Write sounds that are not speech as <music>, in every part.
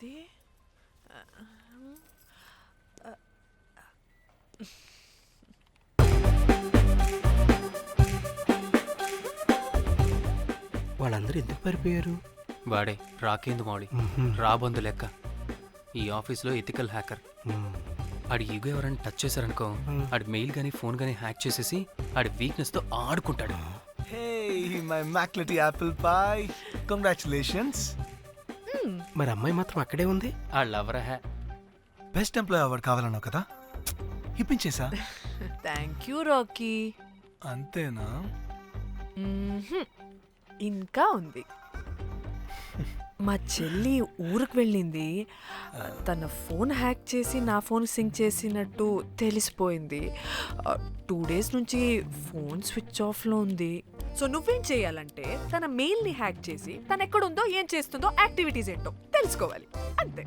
The వాళ్ళందరూ ఎందుకు పారిపోయారు? వాడే రాకేందు మౌళి రాబందు లెక్క. ఈ ఆఫీస్లో ఎథికల్ హ్యాకర్ ఆడి ఈగో ఎవరైనా టచ్ చేశారనుకో ఆడి మెయిల్ కానీ ఫోన్ కానీ హ్యాక్ చేసేసి ఆడి వీక్నెస్తో ఆడుకుంటాడు. Hey, my McLetty apple pie. Congratulations. మరి అమ్మాయి మాత్రం అక్కడే ఉంది? ఆ లవర్ హ్యా బెస్ట్ ఎంప్లాయ్ అవార్డు కావాలన్నావు కదా? ఇప్పించేసా? థ్యాంక్ యూ రాకీ అంతేనా. ఇంకా ఉంది. మా చెల్లి ఊరికి వెళ్ళింది. తన ఫోన్ హ్యాక్ చేసి నా ఫోన్ సింక్ చేసినట్టు తెలిసిపోయింది. టూ డేస్ నుంచి ఫోన్ స్విచ్ ఆఫ్లో ఉంది. సో నువ్వేం చేయాలంటే తన మెయిల్ని హ్యాక్ చేసి తను ఎక్కడుందో ఏం చేస్తుందో యాక్టివిటీస్ ఏంటో తెలుసుకోవాలి. అంతే.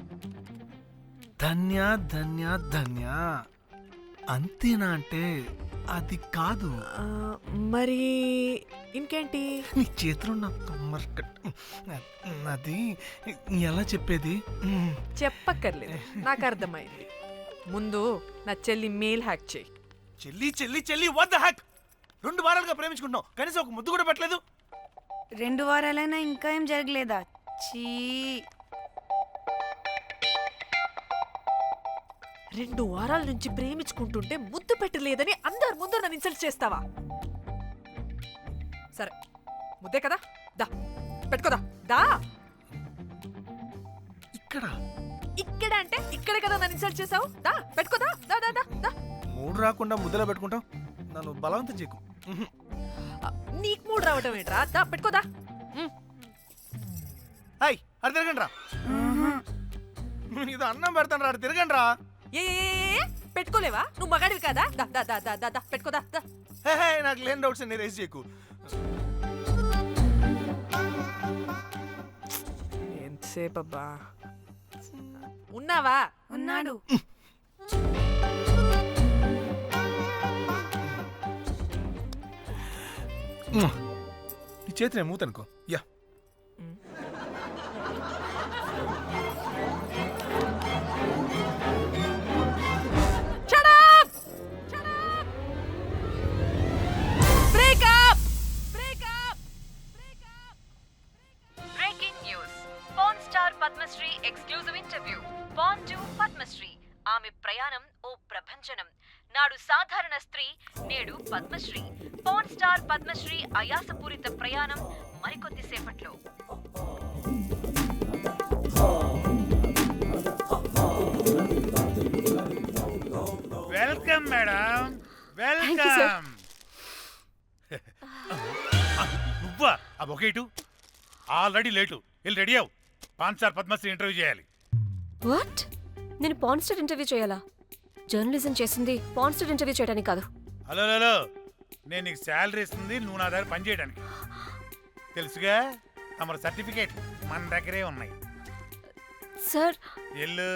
ధన్య ధన్య ధన్య. అంతేనా అంటే అది కాదు. ఆ, మరి ఇంకేంటి? నీ చేతిలో నా కమ్మర్ కట్ అది ఎలా చెప్పేది? మ్, చెప్పక్కర్లేదు. నాకు అర్థమైంది. ముందు నా చెల్లి మెయిల్ హ్యాక్ చేయి. చెల్లి చెల్లి చెల్లి వద్ద హ్యాక్ రెండు వారాలుగా ప్రేమించుకుంటున్నాం కనీసం ఒక ముద్దు కూడా పెట్టలేదు. రెండు వారాలైనా ఇంకా ఏం జరగలేదా? చీ. రెండు వారాల నుంచి ప్రేమించుకుంటుంటే ముద్దు పెట్టలేదని అందరు ముందు నన్ను ఇన్సల్ట్ చేస్తావా? సరే ముద్దే కదా? దా పెట్టుకోదా దా. ఇక్కడ? ఇక్కడ అంటే ఇక్కడే కదా నన్ను ఇన్సల్ట్ చేసావు? దా పెట్టుకోదా దా. దా దా దా మూడు రాకుండా ముద్దలో పెట్టుకుంటాం నన్ను బలవంతం చేయకు. నీకు మూడు రావటం ఏంట్రా? దా పెట్టుకోదా. హాయ్ అటు తిరగండి రా ఇది అన్నం పెడతాను రా తిరగండి రా ఏ ఏ, ఏ, ఏ, పెట్టుకోలేవా? నువ్వు మగాడివి కదా? దా దా దా దా దా దా పెట్టుకోదా దా హే హే నాకు లేని డౌట్స్ అన్ని రేస్ చేయకు. ఎంతసేపు అబ్బా ఉన్నావా? ఉన్నాడు. నీ news pan star Padmasri exclusive interview pan to Padmasri ఆమె ప్రయాణం ఓ ప్రభంజనం. నాడు సాధారణ స్త్రీ నేడు పద్మశ్రీ పాన్ స్టార్ పద్మశ్రీ అయాసపూరిత ప్రయాణం మరికొద్ది సేపట్లో. Welcome madam. వెల్కమ్. నువ్వా? ఆ బొకేటు ఆల్రెడీ లేటు. వెళ్ళి రెడీ అవు పాన్ స్టార్ పద్మశ్రీ ఇంటర్వ్యూ చేయాలి. వాట్ నేను పాన్స్టర్ ఇంటర్వ్యూ చేయాలా? జర్నలిజం చేసింది పాన్స్టర్ ఇంటర్వ్యూ చేయడానికి కాదు. Hello hello. నేను నీకు శాలరీ ఇస్తుంది నువ్వు నా దగ్గర పని చేయడానికి. తెలుసుగా? తమర సర్టిఫికేట్ మన దగ్గరే ఉన్నాయి. సార్. ఎల్లు.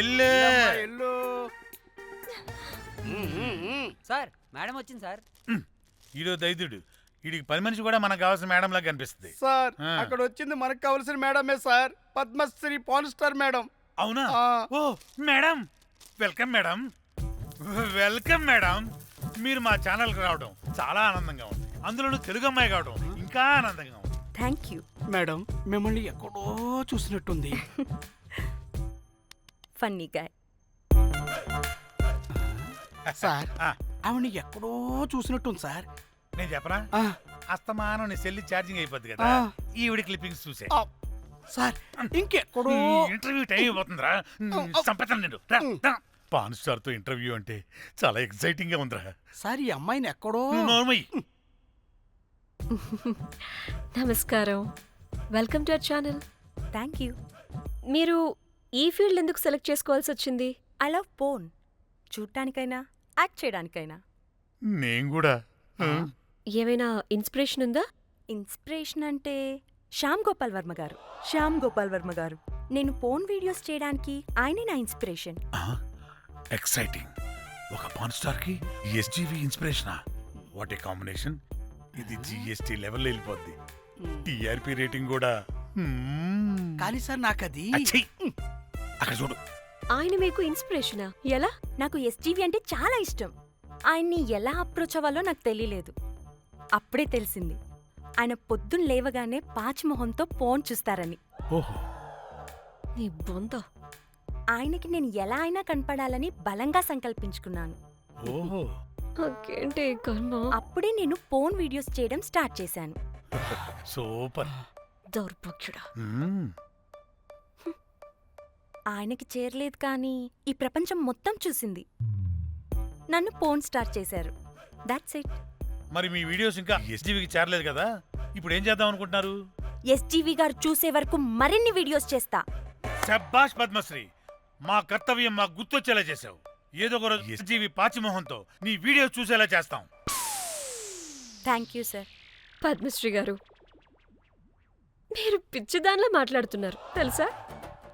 ఎల్లు. ఎల్లు. సార్ మేడం వచ్చింది సార్. ఈడో దైదుడు వీడికి పని మనిషి కూడా మనకు కావాల్సిన మేడం లాగా కనిపిస్తుంది. సార్. అక్కడ వచ్చింది మనకు కావాల్సిన మేడమే sir. Padmasri pan star madam అవునా. ఓ madam welcome madam welcome madam మీరు మా ఛానల్కి రావడం చాలా ఆనందంగా ఉంది. అందులోనూ తెలుగు అమ్మాయి కావడం ఇంకా ఆనందంగా ఉంది. థ్యాంక్ యూ మేడం మిమ్మల్ని ఎక్కడో చూసినట్టుంది. ఫన్నీ గాయ్ సార్ ఆ, ఆవిడ ఎక్కడో చూసినట్టుంది సార్. నేను చెప్పనా? ఆ, అస్తమానం నీ సెల్లి ఛార్జింగ్ అయిపోద్ది కదా. ఆ. ఈవిడ క్లిప్పింగ్స్ చూసే. ఆ, సార్ ఇంకెక్కడో ఇంటర్వ్యూ టైం అయిపోతుందిరా. సంపేతాను నేను రా, రా. పాన్ స్టార్తో ఇంటర్వ్యూ అంటే చాలా ఎక్సైటింగ్గా ఉందిరా. సార్ ఈ అమ్మాయిని ఎక్కడో నోర్మయ్యి <laughs> నమస్కారం. Welcome to our channel. Thank you. మీరు ఈ ఫీల్డ్ ఎందుకు సెలెక్ట్ చేసుకోవాల్సి వచ్చింది? I love porn. చూడటానికైనా యాక్ట్ చేయడానికైనా. నేను కూడా. ఏమైనా ఇన్స్పిరేషన్ ఉందా? ఇన్స్పిరేషన్ అంటే శ్యామ్ గోపాల్ వర్మ గారు. శ్యామ్ గోపాల్ వర్మ గారు. నేను పోన్ వీడియోస్ చేయడానికి ఆయనే నా ఇన్స్పిరేషన్. ఎక్సైటింగ్ ఒక పాన్ స్టార్కి ఎస్జీవి ఇన్స్పిరేషనా వాట్ ఏ కాంబినేషన్ ఇది జిఎస్టీ లెవెల్ వెళ్ళిపోద్ది. టీఆర్పీ రేటింగ్ కూడా. మ్మ్. కానీ సార్ నాకు అది. అక్కడ చూడు. ఆయన మీకు ఇన్స్పిరేషనా ఎలా? నాకు ఎస్జీవి అంటే చాలా ఇష్టం. ఆయన్ని ఎలా అప్రోచ్ అవ్వాలో నాకు తెలియలేదు. అప్పుడే తెలిసింది. ఆయన పొద్దున్న లేవగానే పాచిమొహంతో ఫోన్ చూస్తారని. ఓహో. నీ బొంద ఆయనకి నేను ఎలా అయినా కనపడాలని బలంగా సంకల్పించుకున్నాను. ఓహో. నాకేంటి ఈ కర్మ? అప్పుడే నేను ఫోన్ వీడియోస్ చేయడం స్టార్ట్ చేశాను. సూపర్. దౌర్భాగ్యుడా. మ్మ్. ఆయనకి చేరలేదు కానీ ఈ ప్రపంచం మొత్తం చూసింది. నన్ను ఫోన్ స్టార్ట్ చేశారు. దాట్స్ ఇట్ మరి మీ వీడియోస్ ఇంకా ఎస్జీవికి చేరలేదు కదా? ఇప్పుడు ఏం చేద్దాం అనుకుంటున్నారు? ఎస్జీవి గారు చూసే వరకు మరిన్ని వీడియోస్ చేస్తా. శబ్బాష్ పద్మశ్రీ. మా కర్తవ్యం మాకు గుర్తొచ్చేలా చేసావు ఏదో ఒక రోజు ఎస్జీవి పాచిమోహంతో నీ వీడియో చూసేలా చేస్తాం. Thank you sir. పద్మశ్రీ గారు మీరు పిచ్చిదానిలా మాట్లాడుతున్నారు తెలుసా?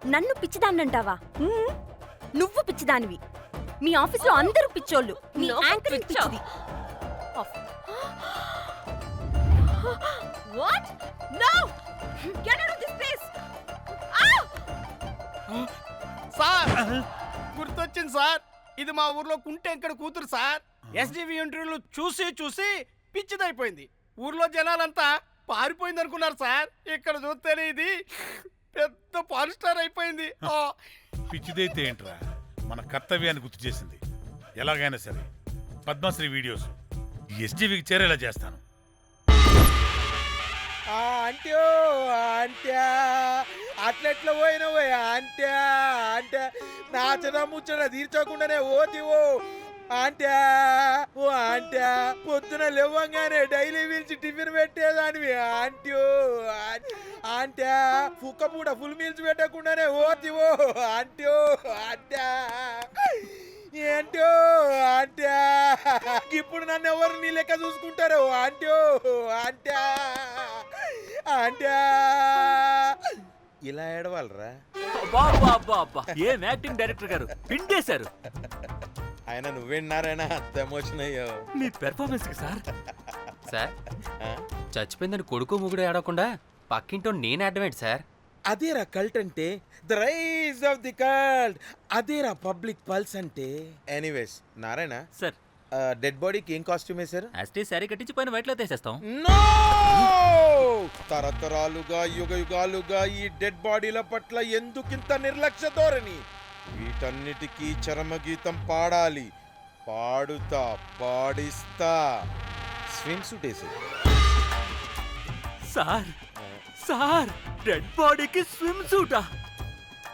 నన్ను పిచ్చిదాన్నంటావా? హ్మ్? నువ్వు పిచ్చిదానివి. మీ ఆఫీస్లో అందరూ పిచ్చోళ్ళు. యాంకరింగ్ పిచ్చా? పిచ్చిది. What no get out of this place sir గుర్తొచ్చింది సార్. ఇది మా ఊర్లో కుంటెంకడ కూతురు సార్. ఎస్డివి ఇంటర్వ్యూలు చూసి చూసి పిచ్చిదైపోయింది. ఊర్లో జనాలంతా పారిపోయింది అనుకున్నారు సార్. ఇక్కడ చూస్తేనే ఇది పెద్ద పాన్ స్టార్ అయిపోయింది. ఆ. పిచ్చిదైతే ఏంట్రా? మన కర్తవ్యాన్ని గుర్తు చేసింది. ఎలాగైనా సరే పద్మశ్రీ వీడియోస్ ఎస్జీవికి చేరేలా చేస్తాను. అంట్యో అంట్యా అట్లెట్లా పోయినవే అంట్యా అంటే నాచన ముచ్చట తీర్చకుండానే ఓతివో అంటే ఓ అంటే పొద్దున లేవంగానే డైలీ పిలిచి టిఫిన్ పెట్టేదానివి ఆంట్యో అంటే కుక్క పూట ఫుల్ మీల్స్ పెట్టకుండానే ఓతివో అంట్యో అంటే ఏంటో అంటే ఇప్పుడు నన్ను ఎవరు నీ లెక్క చూసుకుంటారు అంట్యో అంటే అంటే ఇలా ఏడవాలరా? ఏం యాక్టింగ్ డైరెక్టర్ గారు? పిండేశారు. ఆయన నువ్వేనారాయణ అంత ఎమోషన్ అయ్యో మీ పెర్ఫార్మెన్స్ సార్. సార్? చచ్చిపోయిందని కొడుకు ముగుడు ఏడవకుండా పక్కింటో నేను అడ్డమేంటి సార్? అదేరా కల్ట్ అంటే the rise of the cult అదేరా పబ్లిక్ పల్స్ అంటే. ఎనీవేస్ నారాయణ? సార్ డెడ్ బాడీకి ఏం కాస్ట్యూమ్ వేశారు? యాస్టీ శారీ కట్టించి పైన వైట్లో తీసేస్తాం. తరతరాలుగా యుగ యుగాలుగా ఈ డెడ్ బాడీల పట్ల ఎందుకింత నిర్లక్ష్య ధోరణి? వీటన్నిటికీ చరమగీతం పాడాలి. పాడుతా పాడిస్తా. స్విమ్ సూట్ వేసి సార్ సార్ డెడ్ బాడీకి స్విమ్ సూటా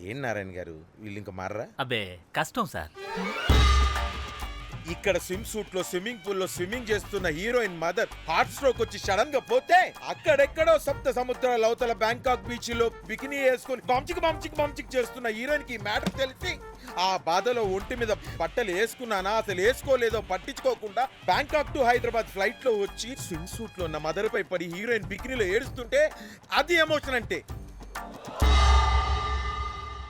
ఏం నారాయణ గారు? వీళ్ళు ఇంకా మారరా? అబ్బే కష్టం సార్. ఇక్కడ స్విమ్ సూట్లో స్విమ్మింగ్ పూల్లో స్విమ్మింగ్ చేస్తున్న హీరోయిన్ మదర్ హార్ట్ స్ట్రోక్ వచ్చి సడన్గా పోతే అక్కడెక్కడో సప్త సముద్రాల అవతల బ్యాంకాక్ బీచ్లో బికినీ వేసుకొని బంచిక్ బంచిక్ బంచిక్ చేస్తున్న హీరోయిన్కి మ్యాటర్ తెలిసి ఆ బాధలో ఒంటి మీద బట్టలు వేసుకున్నానా అసలు వేసుకోలేదో పట్టించుకోకుండా బ్యాంకాక్ టు హైదరాబాద్ ఫ్లైట్లో వచ్చి స్విమ్ సూట్లో ఉన్న మదర్ పై పడి హీరోయిన్ బికినీలో ఏడుస్తుంటే అది ఎమోషన్ అంటే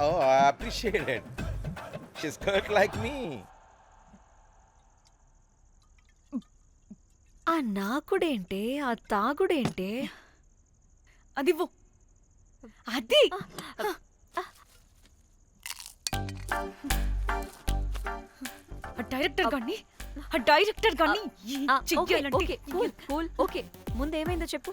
oh I appreciate it she's curt like me ఆ నాకుడేంటే ఆ తాగుడేంటే? అది! ఇవ్వు. అది ఆ. డైరెక్టర్ గాని ఆ డైరెక్టర్ గాని ఓకే చెయ్యాలంటే ఓకే కూల్ కూల్. ఓకే ముందు ఏమైందో చెప్పు.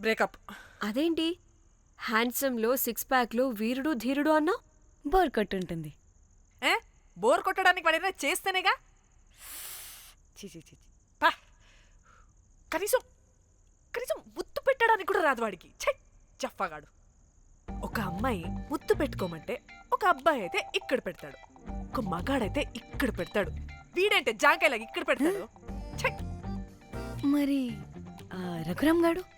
బ్రేకప్. అదేంటి? హ్యాండ్సమ్లో సిక్స్ ప్యాక్లో వీరుడు ధీరుడు అన్నావు బోర్ ఉంటుంది ఏ? బోర్ కొట్టడానికి వాడైనా చేస్తేనేగా? చీ చీ చీ చీ. పా. కనీసం కనీసం ముద్దు పెట్టడానికి కూడా రాదు వాడికి. ఛై చెప్పగాడు ఒక అమ్మాయి ముద్దు పెట్టుకోమంటే ఒక అబ్బాయి అయితే ఇక్కడ పెడతాడు. ఒక మగాడైతే ఇక్కడ పెడతాడు. వీడంటే జాంకాయలాగా ఇక్కడ పెడతాడు? ఛై. మరి ఆ, రఘురామ్ గాడు?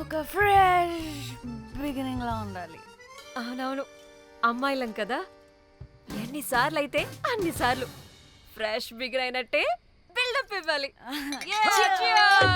ఒక ఫ్రెష్ బిగినింగ్ లా ఉండాలి. అవునవును. అమ్మాయిలం కదా. ఎన్నిసార్లు అయితే అన్నిసార్లు. ఫ్రెష్ బిగిన్ అయినట్టే బిల్డప్ ఇవ్వాలి! <laughs>